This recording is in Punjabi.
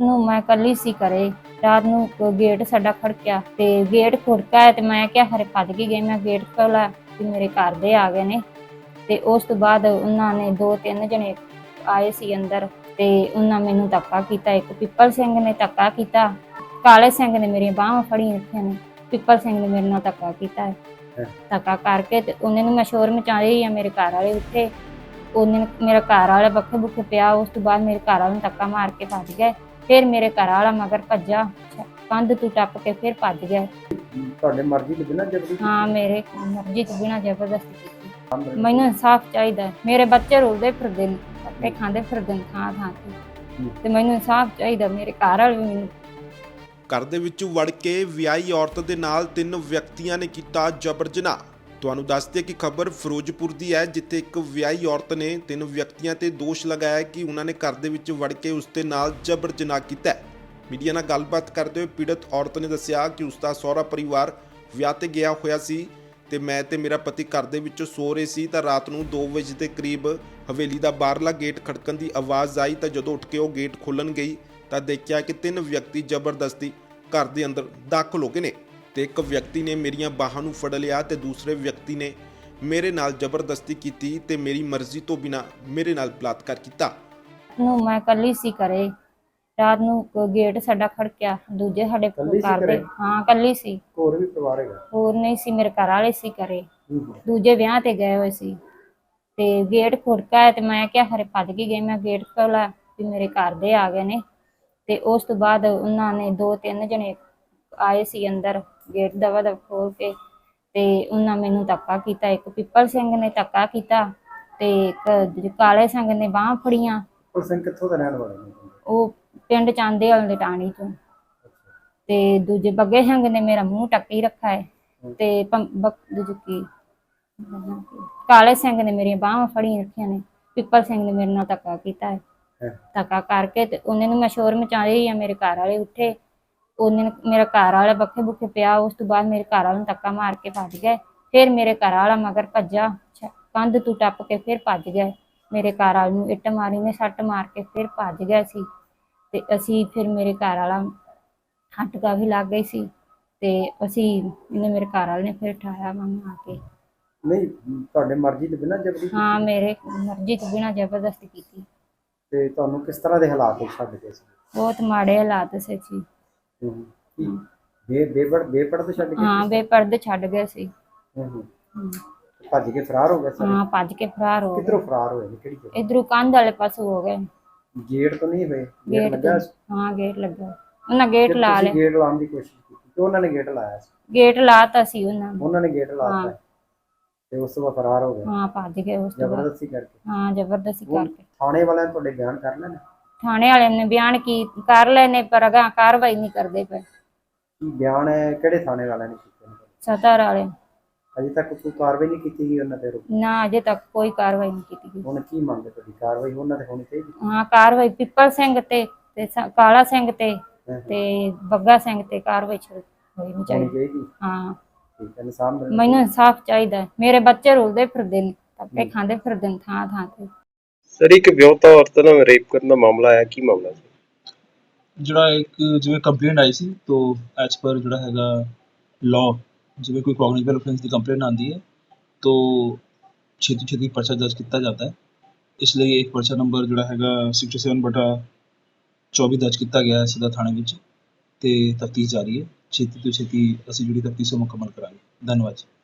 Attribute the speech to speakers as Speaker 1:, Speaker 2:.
Speaker 1: ਨੂੰ ਮੈਂ ਕੱਲੀ ਸੀ ਘਰੇ। ਰਾਤ ਨੂੰ ਗੇਟ ਸਾਡਾ ਖੜਕਿਆ ਤੇ ਗੇਟ ਖੁੜਕਾ ਤੇ ਮੈਂ ਕਿਹਾ ਹਰੇ ਭੱਜ ਕੇ ਗਈ ਮੈਂ ਗੇਟ ਖੋਲਾ ਕਿ ਮੇਰੇ ਘਰ ਦੇ ਆ ਗਏ ਨੇ। ਤੇ ਉਸ ਤੋਂ ਬਾਅਦ ਉਹਨਾਂ ਨੇ ਦੋ ਤਿੰਨ ਜਣੇ ਆਏ ਸੀ ਅੰਦਰ ਤੇ ਉਹਨਾਂ ਮੈਨੂੰ ਧੱਕਾ ਕੀਤਾ। ਇੱਕ ਪਿੱਪਲ ਸਿੰਘ ਨੇ ਧੱਕਾ ਕੀਤਾ ਕਾਲੇ ਸਿੰਘ ਨੇ ਮੇਰੀਆਂ ਬਾਹਾਂ ਫੜੀਆਂ ਰੱਖੀਆਂ ਨੇ। ਪਿੱਪਲ ਸਿੰਘ ਨੇ ਮੇਰੇ ਨਾਲ ਧੱਕਾ ਕੀਤਾ। ਹੈ। ਧੱਕਾ ਕਰਕੇ ਤੇ ਉਹਨੇ ਨੂੰ ਮੈਂ ਸ਼ੋਰ ਮਚਾਈ ਆ ਮੇਰੇ ਘਰ ਵਾਲੇ ਉੱਥੇ ਉਹਨੇ ਮੇਰਾ ਘਰ ਵਾਲਾ ਬੱਖੇ ਬੁੱਖੇ ਪਿਆ। ਉਸ ਤੋਂ ਬਾਅਦ ਮੇਰੇ ਘਰ ਵਾਲੇ ਨੂੰ ਧੱਕਾ ਮਾਰ ਕੇ ਭੱਜ ਗਏ। ਫਿਰ ਮੇਰੇ ਘਰ ਵਾਲਾ ਮਗਰ ਭੱਜਾ ਕੰਧ ਤੋਂ ਟੱਪ ਕੇ ਫਿਰ ਭੱਜ ਗਿਆ
Speaker 2: ਤੁਹਾਡੇ ਮਰਜ਼ੀ ਤੋਂ ਬਿਨਾਂ ਜਬਰੀ
Speaker 1: ਹਾਂ ਮੇਰੇ ਮਰਜ਼ੀ ਤੋਂ ਬਿਨਾਂ ਜ਼ਬਰਦਸਤੀ ਕੀਤੀ? ਮੈਨੂੰ ਇਨਸਾਫ ਚਾਹੀਦਾ ਹੈ। ਮੇਰੇ ਬੱਚੇ ਰੁਲਦੇ ਫਿਰਦੇ ਨੇ ਖਾਂਦੇ ਫਿਰਦੇ ਨੇ ਥਾਂ ਥਾਂ ਤੇ ਤੇ ਮੈਨੂੰ ਇਨਸਾਫ ਚਾਹੀਦਾ ਮੇਰੇ ਘਰ ਵਾਲੇ ਵੀ ਮੈਨੂੰ
Speaker 3: ਘਰ ਦੇ ਵਿੱਚ ਵੜ ਕੇ ਵਿਆਹੀ ਔਰਤ ਦੇ ਨਾਲ ਤਿੰਨ ਵਿਅਕਤੀਆਂ ਨੇ ਕੀਤਾ ਜਬਰ ਜਨਾਹ ਤੁਹਾਨੂੰ ਦੱਸਦੇ ਕਿ ਖਬਰ ਫਿਰੋਜ਼ਪੁਰ ਦੀ ਹੈ, ਜਿੱਥੇ ਇੱਕ ਵਿਆਹੀ ਔਰਤ ਨੇ ਤਿੰਨ ਵਿਅਕਤੀਆਂ ਤੇ ਦੋਸ਼ ਲਗਾਇਆ ਕਿ ਉਹਨਾਂ ਨੇ ਘਰ ਦੇ ਵਿੱਚ ਵੜ ਕੇ ਉਸ ਦੇ ਨਾਲ ਜਬਰ ਜਨਾਹ ਕੀਤਾ ਹੈ। ਮੀਡੀਆ ਨਾਲ ਗੱਲਬਾਤ ਕਰਦੇ ਹੋਏ ਪੀੜਤ ਔਰਤ ਨੇ ਦੱਸਿਆ ਕਿ ਉਸ ਦਾ ਸਹੁਰਾ ਪਰਿਵਾਰ ਵਿਆਹ ਤੇ ਗਿਆ ਹੋਇਆ ਸੀ ਤੇ ਮੈਂ ਤੇ ਮੇਰਾ ਪਤੀ ਘਰ ਦੇ ਵਿੱਚੋਂ ਸੋ ਰਹੇ ਸੀ ਤਾਂ ਰਾਤ ਨੂੰ 2 ਵਜੇ ਦੇ ਕਰੀਬ ਹਵੇਲੀ ਦਾ ਬਾਹਰਲਾ ਗੇਟ ਖੜਕਣ ਦੀ ਆਵਾਜ਼ ਆਈ ਤਾਂ ਜਦੋਂ ਉੱਠ ਕੇ ਉਹ ਗੇਟ ਖੋਲਣ ਗਈ ਤਾਂ ਦੇਖਿਆ ਕਿ ਤਿੰਨ ਵਿਅਕਤੀ ਜ਼ਬਰਦਸਤੀ ਘਰ ਦੇ ਅੰਦਰ ਦਾਖਲ ਹੋ ਗਏ ਨੇ ਤੇ ਇੱਕ ਵਿਅਕਤੀ ਨੇ ਮੇਰੀਆਂ ਬਾਹਾਂ ਨੂੰ ਫੜ ਲਿਆ ਤੇ ਦੂਸਰੇ ਵਿਅਕਤੀ ਨੇ ਮੇਰੇ ਨਾਲ ਜ਼ਬਰਦਸਤੀ ਕੀਤੀ ਤੇ ਮੇਰੀ ਮਰਜ਼ੀ ਤੋਂ ਬਿਨਾ ਮੇਰੇ ਨਾਲ ਬਲਾਤਕਾਰ ਕੀਤਾ।
Speaker 1: ਨੂੰ ਮੈਂ ਕੱਲੀ ਸੀ ਘਰੇ। ਰਾਤ ਨੂੰ ਕ- ਗੇਟ ਸਾਡਾ ਖੜਕਿਆ। ਦੂਜੇ ਸਾਡੇ
Speaker 2: ਸੀ
Speaker 1: ਘਰ ਦੇ
Speaker 2: ਘਰੇ?
Speaker 1: ਹਾਂ ਕੱਲੀ ਸੀ।
Speaker 2: ਹੋਰ ਵੀ ਪਰਿਵਾਰ ਹੈਗਾ?
Speaker 1: ਹੋਰ ਨਹੀਂ ਸੀ ਮੇਰੇ ਘਰ ਵਾਲੇ ਸੀ
Speaker 2: ਹੂੰ।
Speaker 1: ਦੂਜੇ ਵਿਆਹ ਤੇ ਗਏ ਹੋਏ ਸੀ। ਤੇ ਗੇਟ ਖੁੜਕਾ ਤੇ ਮੈਂ ਕਿਹਾ ਹਰੇ ਭੱਜ ਕੇ ਗਈ ਮੈਂ ਗੇਟ ਖੋਲਾ ਵੀ ਮੇਰੇ ਘਰ ਦੇ ਆ ਗਏ ਨੇ। ਤੇ ਉਸ ਤੋਂ ਬਾਅਦ ਉਹਨਾਂ ਨੇ ਦੋ ਤਿੰਨ ਜਣੇ ਆਏ ਸੀ ਅੰਦਰ। ਗੇਟ ਦਵਾ ਦਵ ਖੋਲ ਕੇ ਤੇ ਉਹਨਾਂ ਮੈਨੂੰ ਧੱਕਾ ਕੀਤਾ। ਇੱਕ ਪਿੱਪਲ ਸਿੰਘ ਨੇ ਧੱਕਾ ਕੀਤਾ ਤੇ ਇੱਕ ਕਾਲੇ ਸਿੰਘ ਨੇ ਬਾਹਾਂ ਫੜੀਆਂ।
Speaker 2: ਉਹ ਸਿੰਘ ਕਿੱਥੋਂ ਦਾ ਰਹਿਣ ਵਾਲਾ
Speaker 1: ਉਹ ਪਿੰਡ ਚਾਂਦੇ ਵਾਲੇ ਟਾਣੀ ਤੋਂ ਤੇ ਦੂਜੇ ਬੱਗੇ ਸਿੰਘ ਨੇ ਮੇਰਾ ਮੂੰਹ ਟੱਕੀ ਰੱਖਾ ਹੈ। ਤੇ ਦੂਜੇ ਕਾਲੇ ਸਿੰਘ ਨੇ ਮੇਰੀਆਂ ਬਾਹਾਂ ਫੜੀਆਂ ਰੱਖੀਆਂ ਨੇ। ਪਿੱਪਲ ਸਿੰਘ ਨੇ ਮੇਰੇ ਨਾਲ ਧੱਕਾ ਕੀਤਾ ਹੈ। ਧੱਕਾ ਕਰਕੇ ਤੇ ਉਹਨੇ ਨੂੰ ਮੈਂ ਸ਼ੋਰ ਮਚਾਈ ਆ ਮੇਰੇ ਘਰ ਵਾਲੇ ਉੱਠੇ। ਉਹਨੇ ਮੇਰਾ ਘਰ ਵਾਲਾ ਬੱਖੇ ਬੁੱਖੇ ਪਿਆ ਉਸ ਤੋਂ ਬਾਅਦ ਮੇਰੇ ਘਰ ਵਾਲੇ ਨੂੰ ਧੱਕਾ ਮਾਰ ਕੇ ਭੱਜ ਗਏ। ਫਿਰ ਮੇਰੇ ਘਰ ਵਾਲਾ ਮਗਰ ਭੱਜਾ ਕੰਧ ਤੋਂ ਟੱਪ ਕੇ ਫਿਰ ਭੱਜ ਗਏ ਮੇਰੇ ਘਰ ਵਾਲੇ ਨੂੰ ਇੱਟ ਮਾਰੀ ਨੇ ਸੱਟ ਮਾਰ ਕੇ ਫਿਰ ਭੱਜ ਗਿਆ ਸੀ। ਤੇ ਅਸੀਂ ਫਿਰ ਮੇਰੇ ਘਰ ਵਾਲਾ ਹਟਕਾ ਵੀ ਲੱਗ ਗਈ ਸੀ। ਤੇ ਅਸੀਂ ਇਹਨੇ ਮੇਰੇ ਘਰ ਵਾਲੇ ਨੇ ਫਿਰ ਠਾਇਆ ਮੈਨੂੰ ਆ ਕੇ।
Speaker 2: ਨਹੀਂ ਤੁਹਾਡੇ ਮਰਜ਼ੀ ਤੋਂ ਬਿਨਾਂ ਜਬਰੀ?
Speaker 1: ਹਾਂ ਮੇਰੇ ਮਰਜ਼ੀ ਤੋਂ ਬਿਨਾਂ ਜ਼ਬਰਦਸਤੀ ਕੀਤੀ।
Speaker 2: ਤੇ ਤੁਹਾਨੂੰ ਕਿਸ ਤਰ੍ਹਾਂ ਦੇ ਹਾਲਾਤ ਵਿੱਚ ਛੱਡ ਗਏ ਸੀ?
Speaker 1: ਬਹੁਤ ਮਾੜੇ ਹਾਲਾਤ ਸੀ ਜੀ।
Speaker 2: ਬੇ ਬੇਪੜ ਬੇਪੜ ਤੋਂ ਛੱਡ ਗਏ
Speaker 1: ਹਾਂ ਬੇਪਰਦੇ ਛੱਡ ਗਏ ਸੀ।
Speaker 2: ਹੂੰ ਹੂੰ।
Speaker 1: ਹਮ,
Speaker 2: ਭੱਜ ਕੇ ਫਰਾਰ ਹੋ ਗਏ ਸਾਰੇ?
Speaker 1: ਹਾਂ ਭੱਜ ਕੇ ਫਰਾਰ ਹੋ ਗਏ।
Speaker 2: ਕਿੱਧਰੋਂ ਫਰਾਰ ਹੋਏ ਨੇ? ਕਿਹੜੀ ਜਗ੍ਹਾ?
Speaker 1: ਇਧਰੋਂ ਕੰਧ ਵਾਲੇ ਪਾਸੋਂ ਹੋ ਗਏ।
Speaker 2: ਗੇਟ ਤੋਂ ਨਹੀਂ ਹੋਏ? ਗੇਟ
Speaker 1: ਗੇਟ
Speaker 2: ਲੱਗਾ
Speaker 1: ਤੋਂ ਹਾਂ ਗੇਟ ਲੱਗਾ। ਉਹਨਾਂ ਗੇਟ ਲਾ
Speaker 2: ਤੁਸੀਂ
Speaker 1: ਲਿਆ।
Speaker 2: ਗੇਟ ਲਾਉਣ ਦੀ ਕੋਸ਼ਿਸ਼ ਕੀਤੀ ਤੇ ਉਹਨਾਂ ਨੇ ਗੇਟ ਲਾਇਆ ਸੀ?
Speaker 1: ਗੇਟ ਲਾਤਾ ਸੀ ਉਹਨਾਂ ਨੇ।
Speaker 2: ਉਹਨਾਂ ਨੇ ਗੇਟ ਲਾਤਾ
Speaker 1: ਹਾਂ।
Speaker 2: ਤੇ ਉਸ ਤੋਂ ਬਾਅਦ ਫਰਾਰ ਹੋ ਗਏ।
Speaker 1: ਹਾਂ ਭੱਜ ਗਏ ਉਸ ਤੋਂ ਬਾਅਦ।
Speaker 2: ਜ਼ਬਰਦਸਤੀ ਕਰਕੇ।
Speaker 1: ਹਾਂ ਜ਼ਬਰਦਸਤੀ ਕਰਕੇ।
Speaker 2: ਥਾਣੇ ਵਾਲਿਆਂ ਨੇ ਤੁਹਾਡੇ ਬਿਆਨ ਕਰ ਲੈਣੇ
Speaker 1: ਥਾਣੇ ਵਾਲਿਆਂ ਨੇ ਬਿਆਨ ਕੀ ਕਰ ਲਏ ਨੇ ਪਰ ਅਗਾ ਕਾਰਵਾਈ ਨਹੀਂ ਕਰਦੇ ਪਏ।
Speaker 2: ਕੀ ਬਿਆਨ ਹੈ ਕਿਹੜੇ ਥਾਣੇ ਵਾਲਿਆਂ ਨੇ ਕੀਤੇ
Speaker 1: ਸਤਰ ਵਾਲੇ।
Speaker 2: ਅਜੇ ਤੱਕ ਕੋਈ ਕਾਰਵਾਈ ਨਹੀਂ ਕੀਤੀ ਗਈ ਉਹਨਾਂ ਤੇ
Speaker 1: ਨਾ ਅਜੇ ਤੱਕ ਕੋਈ ਕਾਰਵਾਈ ਨਹੀਂ ਕੀਤੀ ਗਈ।
Speaker 2: ਹੁਣ ਕੀ ਮੰਗਦੇ ਤੁਹਾਡੀ? ਕਾਰਵਾਈ ਉਹਨਾਂ ਤੇ ਹੋਣੀ ਚਾਹੀਦੀ?
Speaker 1: ਹਾਂ ਕਾਰਵਾਈ ਪਿੱਪਲ ਸਿੰਘ ਤੇ ਤੇ ਸ- ਕਾਲਾ ਸਿੰਘ ਤੇ। ਤੇ ਬੱਗਾ ਸਿੰਘ ਤੇ ਕਾਰਵਾਈ ਸ਼ੁਰੂ
Speaker 2: ਹੋਣੀ
Speaker 1: ਚਾਹੀਦੀ।
Speaker 2: ਚਾਹੀਦੀ?
Speaker 1: ਹਾਂ।
Speaker 2: ਠੀਕ
Speaker 1: ਮੈਨੂੰ ਇਨਸਾਫ ਚਾਹੀਦਾ ਹੈ। ਮੇਰੇ ਬੱਚੇ ਰੁਲਦੇ ਫਿਰਦੇ ਨੇ ਧੱਕੇ ਖਾਂਦੇ ਫਿਰਦੇ ਨੇ ਥਾਂ ਥਾਂ ਤੇ।
Speaker 4: ਸਰ, ਇੱਕ ਵਿਆਹੁਤਾ ਔਰਤ ਨਾਲ ਰੇਪ ਕਰਨ ਦਾ ਮਾਮਲਾ ਆਇਆ, ਕੀ ਮਾਮਲਾ ਸੀ?
Speaker 5: ਜਿਹੜਾ ਇੱਕ ਜਿਵੇਂ ਕੰਪਲੇਂਟ ਆਈ ਸੀ, ਤੋਂ ਐਜ਼ ਪਰ ਜਿਹੜਾ ਹੈਗਾ ਲਾਅ ਜਿਵੇਂ ਕੋਈ ਕੌਗਨੀਟਿਵ ਅਫੈਂਸ ਦੀ ਕੰਪਲੇਂਟ ਆਉਂਦੀ ਹੈ, ਤੋਂ ਛੇਤੀ ਛੇਤੀ ਪਰਚਾ ਦਰਜ ਕੀਤਾ ਜਾਂਦਾ ਹੈ। ਇਸ ਲਈ ਇੱਕ ਪਰਚਾ ਨੰਬਰ ਜਿਹੜਾ ਹੈਗਾ 67 ਬਟਾ 24 ਦਰਜ ਕੀਤਾ ਗਿਆ ਹੈ ਸਦਾ ਥਾਣੇ ਵਿੱਚ, ਤੇ ਤਫਤੀਸ਼ ਜਾਰੀ ਹੈ। ਛੇਤੀ ਤੋਂ ਛੇਤੀ ਅਸੀਂ ਜਿਹੜੀ ਤਫਤੀਸ਼ ਉਹ ਮੁਕੰਮਲ ਕਰਾਂਗੇ। ਧੰਨਵਾਦ ਜੀ।